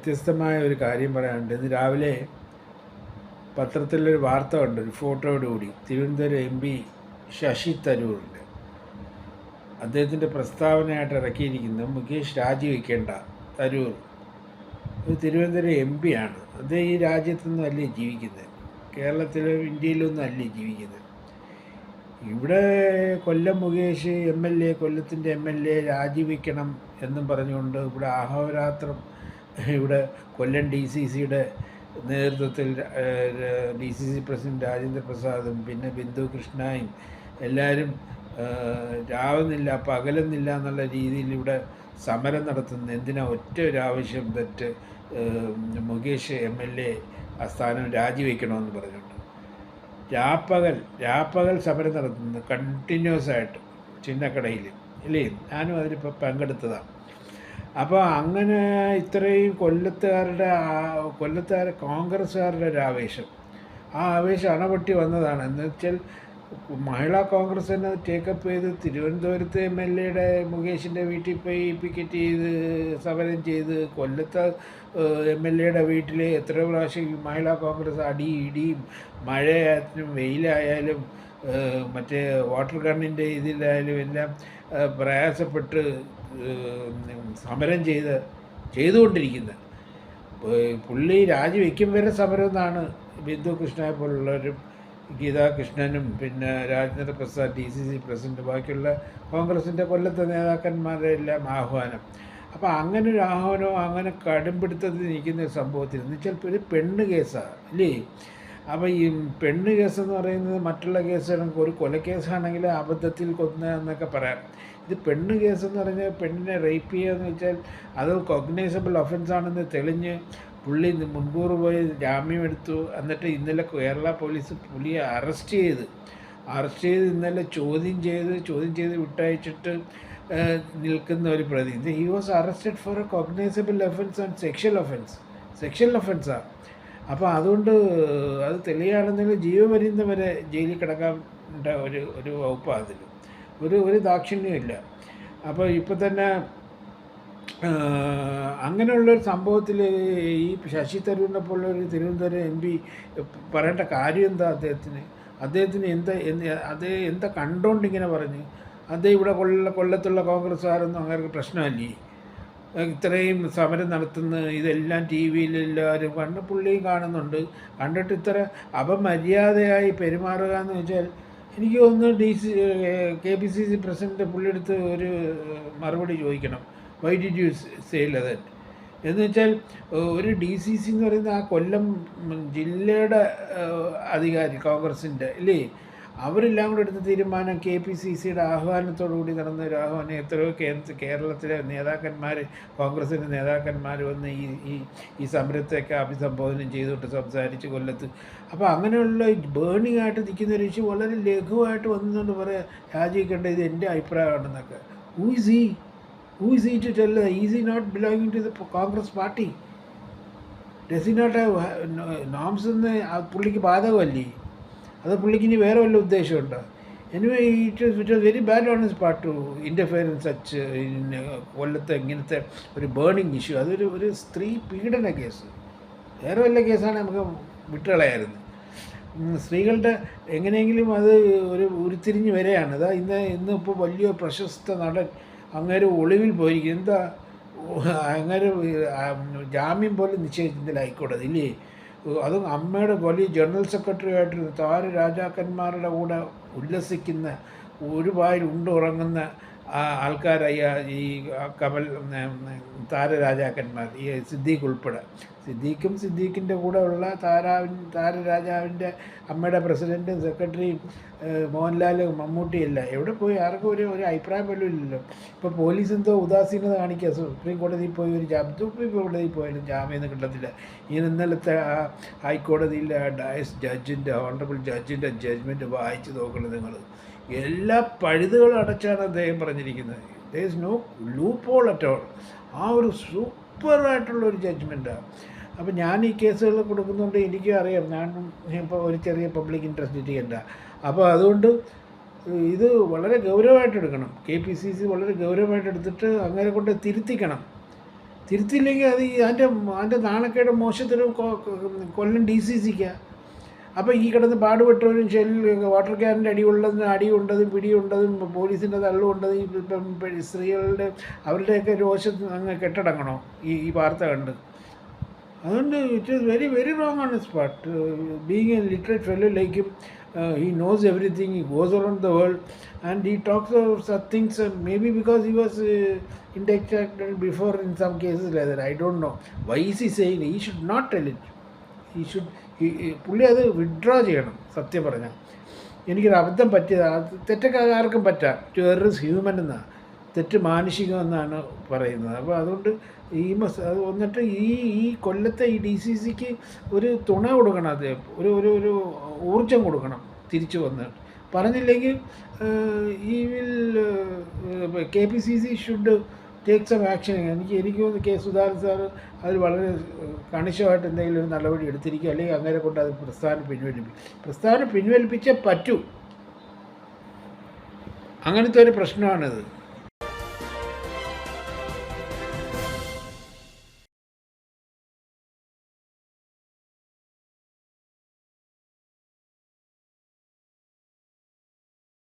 വ്യത്യസ്തമായ ഒരു കാര്യം പറയാനുണ്ട്. ഇന്ന് രാവിലെ പത്രത്തിലൊരു വാർത്ത ഉണ്ട് ഒരു ഫോട്ടോയോടുകൂടി തിരുവനന്തപുരം എം പി ശശി തരൂറിന്റെ. അദ്ദേഹത്തിന്റെ പ്രസ്താവനയായിട്ട് ഇറക്കിയിരിക്കുന്നത് മുകേഷ് രാജിവെക്കേണ്ട തരൂർ. ഒരു തിരുവനന്തപുരം എം ആണ്. അദ്ദേഹം ഈ രാജ്യത്തൊന്നും അല്ലേ ജീവിക്കുന്നത്? കേരളത്തിലും ഇന്ത്യയിലൊന്നും അല്ലേ ജീവിക്കുന്നത്? ഇവിടെ Kollam Mukesh M L A കൊല്ലത്തിന്റെ എം എൽ എ രാജിവെക്കണം എന്നും പറഞ്ഞുകൊണ്ട് ഇവിടെ അഹോരാത്രം ഇവിടെ കൊല്ലം ഡി സി സിയുടെ നേതൃത്വത്തിൽ D C C president Rajendra പ്രസാദും പിന്നെ ബിന്ദു കൃഷ്ണയും എല്ലാവരും രാവുന്നില്ല പകലുന്നില്ല എന്നുള്ള രീതിയിൽ ഇവിടെ സമരം നടത്തുന്നത്. എന്തിനാ ഒറ്റ ഒരു ആവശ്യം തെറ്റ് മുകേഷ് എം എൽ എ ആ സ്ഥാനം രാജിവെക്കണമെന്ന് പറഞ്ഞുകൊണ്ട്. രാപ്പകൽ രാപ്പകൽ സമരം നടത്തുന്നത് കണ്ടിന്യൂസ് ആയിട്ട് ചിന്നക്കടയിൽ ഇല്ലേ? ഞാനും അതിലിപ്പോൾ പങ്കെടുത്തതാണ്. അപ്പോൾ അങ്ങനെ ഇത്രയും കൊല്ലത്തുകാരുടെ കൊല്ലത്തുകാരെ കോൺഗ്രസ്സുകാരുടെ ഒരു ആവേശം. ആ ആവേശം അണപൊട്ടി വന്നതാണ്. എന്ന് വെച്ചാൽ മഹിളാ കോൺഗ്രസ് തന്നെ ടേക്കപ്പ് ചെയ്ത് തിരുവനന്തപുരത്ത് എം എൽ എയുടെ മുകേഷിന്റെ വീട്ടിൽ പോയി പിക്കറ്റ് ചെയ്ത് സമരം ചെയ്ത് കൊല്ലത്ത് എം എൽ എയുടെ വീട്ടിൽ എത്ര പ്രാവശ്യം മഹിളാ കോൺഗ്രസ് അടി ഇടിയും മഴയായാലും വെയിലായാലും മറ്റേ വാട്ടർ ഗണ്ണിന്റെ ഇതിലായാലും എല്ലാം പ്രയാസപ്പെട്ട് സമരം ചെയ്ത് ചെയ്തുകൊണ്ടിരിക്കുന്നത്. പുള്ളി രാജിവെക്കും വരെ സമരം എന്നാണ് ബിന്ദു കൃഷ്ണയെ പോലുള്ളവരും ഗീതാകൃഷ്ണനും പിന്നെ Rajendra Prasad D C C president ബാക്കിയുള്ള കോൺഗ്രസിന്റെ കൊല്ലത്തെ നേതാക്കന്മാരുടെ എല്ലാം ആഹ്വാനം. അപ്പോൾ അങ്ങനെ ഒരു ആഹ്വാനവും അങ്ങനെ കടുംപിടുത്തത്തിൽ നിൽക്കുന്ന ഒരു സംഭവത്തിൽ എന്ന് വെച്ചാൽ ഒരു പെണ്ണ് കേസാണ് അല്ലേ? അപ്പോൾ ഈ പെണ്ണ് കേസെന്ന് പറയുന്നത് മറ്റുള്ള കേസുകൾ ഒരു കൊലക്കേസാണെങ്കിൽ അബദ്ധത്തിൽ കൊന്ന എന്നൊക്കെ പറയാം. ഇത് പെണ്ണ് കേസെന്ന് പറഞ്ഞ് പെണ്ണിനെ റേപ്പ് ചെയ്യുക എന്ന് വെച്ചാൽ അത് കൊഗ്നൈസബിൾ ഒഫൻസ് ആണെന്ന് തെളിഞ്ഞ് പുള്ളി മുൻകൂർ പോയി ജാമ്യം എടുത്തു. എന്നിട്ട് ഇന്നലെ കേരള പോലീസ് പുള്ളിയെ അറസ്റ്റ് ചെയ്ത്. അറസ്റ്റ് ചെയ്ത് ഇന്നലെ ചോദ്യം ചെയ്ത് ചോദ്യം ചെയ്ത് വിട്ടയച്ചിട്ട് നിൽക്കുന്ന ഒരു പ്രതി he was arrested for a cognizable offence and sexual offence sexual ഒഫൻസാണ് അപ്പോൾ അതുകൊണ്ട് അത് തെളിയാണെന്നുണ്ടെങ്കിൽ ജീവപര്യന്തം വരെ ജയിലിൽ കിടക്കാൻ ഒരു ഒരു വകുപ്പാണ് അതിൽ ഒരു ഒരു ദാക്ഷിണ്യമില്ല. അപ്പോൾ ഇപ്പം തന്നെ അങ്ങനെയുള്ള അങ്ങനെയുള്ളൊരു സംഭവത്തിൽ ഈ ശശി തരൂരിനെ പോലുള്ള ഒരു തിരുവനന്തപുരം എം പി പറയേണ്ട കാര്യം എന്താ അദ്ദേഹത്തിന്? അദ്ദേഹത്തിന് എന്താ അദ്ദേഹം എന്താ കണ്ടോണ്ട് ഇങ്ങനെ പറഞ്ഞ്? അദ്ദേഹം ഇവിടെ കൊല്ല കൊല്ലത്തുള്ള കോൺഗ്രസ്സുകാരൊന്നും അങ്ങനെ പ്രശ്നമല്ലേ? ഇത്രയും സമരം നടത്തുന്ന ഇതെല്ലാം ടി വിയിൽ എല്ലാവരും കണ്ണ് പുള്ളിയും കാണുന്നുണ്ട്. കണ്ടിട്ട് ഇത്ര അപമര്യാദയായി പെരുമാറുക എന്ന് വെച്ചാൽ എനിക്ക് തോന്നുന്നു D C K P C C president പുള്ളിയെടുത്ത് ഒരു മറുപടി ചോദിക്കണം. Why did you say that എന്ന് വെച്ചാൽ ഒരു ഡി സി സി എന്ന് പറയുന്ന ആ കൊല്ലം ജില്ലയുടെ അധികാരി കോൺഗ്രസിന്റെ ഇല്ലേ? അവരെല്ലാം കൂടെ എടുത്ത തീരുമാനം കെ പി സി സിയുടെ ആഹ്വാനത്തോടു കൂടി നടന്ന ഒരു ആഹ്വാനം. എത്രയോ കേന്ദ്ര കേരളത്തിലെ നേതാക്കന്മാർ കോൺഗ്രസിന്റെ നേതാക്കന്മാർ വന്ന് ഈ ഈ ഈ സമരത്തെയൊക്കെ അഭിസംബോധന ചെയ്തിട്ട് സംസാരിച്ച് കൊല്ലത്ത്. അപ്പോൾ അങ്ങനെയുള്ള ബേണിംഗ് ആയിട്ട് നിൽക്കുന്ന ഒരു ഇഷ്യൂ വളരെ ലഘുവായിട്ട് വന്നുകൊണ്ട് പറയാം രാജിക്കേണ്ട ഇത് എന്റെ അഭിപ്രായമാണെന്നൊക്കെ. Who is he who is he to tell is not belonging to the Congress party does he not norms എന്ന് പുള്ളിക്ക് ബാധകമല്ലേ? അത് പുള്ളിക്ക് ഇനി വേറെ വല്ല ഉദ്ദേശമുണ്ടോ anyway it it was very bad on his part to interfere in such കൊല്ലത്തെ ഇങ്ങനത്തെ ഒരു ബേണിംഗ് ഇഷ്യൂ അതൊരു ഒരു സ്ത്രീ പീഡന കേസ്. വേറെ വല്ല കേസാണ് നമുക്ക് വിട്ടുകളയായിരുന്നു സ്ത്രീകളുടെ എങ്ങനെയെങ്കിലും അത് ഒരു ഉരുത്തിരിഞ്ഞ് വരെയാണ്. അതാ ഇന്ന് ഇന്ന് ഇപ്പോൾ വലിയ പ്രശസ്ത നടൻ അങ്ങേര് ഒളിവിൽ പോയിരിക്കും എന്താ? അങ്ങനെ ജാമ്യം പോലും നിശ്ചയിച്ചില്ല ഹൈക്കോടതി ഇല്ലേ അതും അമ്മയുടെ വലിയ ജനറൽ സെക്രട്ടറി ആയിട്ട് താര രാജാക്കന്മാരുടെ കൂടെ ഉല്ലസിക്കുന്ന ഒരു വായിൽ ഉണ്ടുറങ്ങുന്ന ആൾക്കാരായ ഈ കമൽ താര രാജാക്കന്മാർ ഈ സിദ്ദീഖ് ഉൾപ്പെടെ. സിദ്ദീഖും സിദ്ദീഖിന്റെ കൂടെ ഉള്ള താരാവിൻ താരരാജാവിന്റെ അമ്മയുടെ പ്രസിഡന്റും സെക്രട്ടറിയും മോഹൻലാലും മമ്മൂട്ടിയല്ല. എവിടെ പോയി? ആർക്കും ഒരു ഒരു അഭിപ്രായം പോലും ഇല്ലല്ലോ. ഇപ്പോൾ പോലീസ് എന്തോ ഉദാസീനത കാണിക്കുക സുപ്രീം കോടതിയിൽ പോയി ഒരു ജാമ്യം സുപ്രീം കോടതിയിൽ പോയാലും ജാമ്യം കിട്ടത്തില്ല. ഇനി ഇന്നലത്തെ ആ ഹൈക്കോടതിയിലെ ആ ഡയസ് ജഡ്ജിന്റെ ഓണറബിൾ ജഡ്ജിന്റെ ജഡ്ജ്മെന്റ് വായിച്ച് നോക്കണം നിങ്ങൾ. എല്ലാ പഴുതുകളും അടച്ചാണ് അദ്ദേഹം പറഞ്ഞിരിക്കുന്നത്. There is no loophole at all ആ ഒരു സൂപ്പറായിട്ടുള്ള ഒരു ജഡ്ജ്മെന്റാണ് അപ്പോൾ ഞാൻ ഈ കേസുകൾ കൊടുക്കുന്നതുകൊണ്ട് എനിക്കും അറിയാം. ഞാൻ ഇപ്പോൾ ഒരു ചെറിയ പബ്ലിക് ഇൻട്രസ്റ്റ് ചെയ്യണ്ട അപ്പോൾ അതുകൊണ്ട് ഇത് വളരെ ഗൗരവമായിട്ട് എടുക്കണം. കെ പി സി സി വളരെ ഗൗരവമായിട്ട് എടുത്തിട്ട് അങ്ങനെ കൊണ്ട് തിരുത്തിക്കണം. തിരുത്തില്ലെങ്കിൽ അത് ഈ അതിന്റെ അതിന്റെ നാണക്കേട് മോശത്തിന് കൊല്ലം ഡി സി സിക്കാണ് അപ്പോൾ ഈ കിടന്ന് പാടുപെട്ടവരും ഷെല്ലിൽ വാട്ടർ ക്യാനിന്റെ അടി അടിയുണ്ടതും പിടിയുണ്ടതും പോലീസിന്റെ തള്ളുണ്ടതും ഇപ്പം സ്ത്രീകളുടെ അവരുടെയൊക്കെ രോഷം അങ്ങ് കെട്ടടങ്ങണോ? ഈ ഈ വാർത്ത കണ്ട്. അതുകൊണ്ട് it is very very wrong on spot being a literate fellow ലൈക്കും he knows everything he goes around the world and he talks of such things may be because he was inducted before in some cases like I don't know why is he saying he should not tell it he should പുള്ളി അത് withdraw ചെയ്യണം സത്യം പറഞ്ഞാൽ എനിക്കൊരു അബദ്ധം പറ്റിയത്. അത് തെറ്റൊക്കെ ആർക്കും പറ്റാം. ടു എർ ഇസ് ഹ്യൂമൻ എന്നാണ് തെറ്റ് മാനുഷികമെന്നാണ് പറയുന്നത്. അപ്പോൾ അതുകൊണ്ട് ഈ മസ് അത് വന്നിട്ട് ഈ ഈ കൊല്ലത്തെ ഈ ഡി സി സിക്ക് ഒരു തുണ കൊടുക്കണം അദ്ദേഹം. ഒരു ഒരു ഒരു ഊർജം കൊടുക്കണം തിരിച്ചു വന്ന്. പറഞ്ഞില്ലെങ്കിൽ he will K P C C should take some action എനിക്ക് എനിക്ക് തോന്നുന്നു കെ സുധാകരൻ സാർ അതിൽ വളരെ കണിശമായിട്ട് എന്തെങ്കിലും ഒരു നടപടി എടുത്തിരിക്കുക അല്ലെങ്കിൽ അങ്ങനെ കൊണ്ട് അത് പ്രസ്ഥാനം പിൻവലിപ്പിക്കും. പ്രസ്ഥാനം പിൻവലിപ്പിച്ചേ പറ്റൂ. അങ്ങനത്തെ ഒരു പ്രശ്നമാണിത്.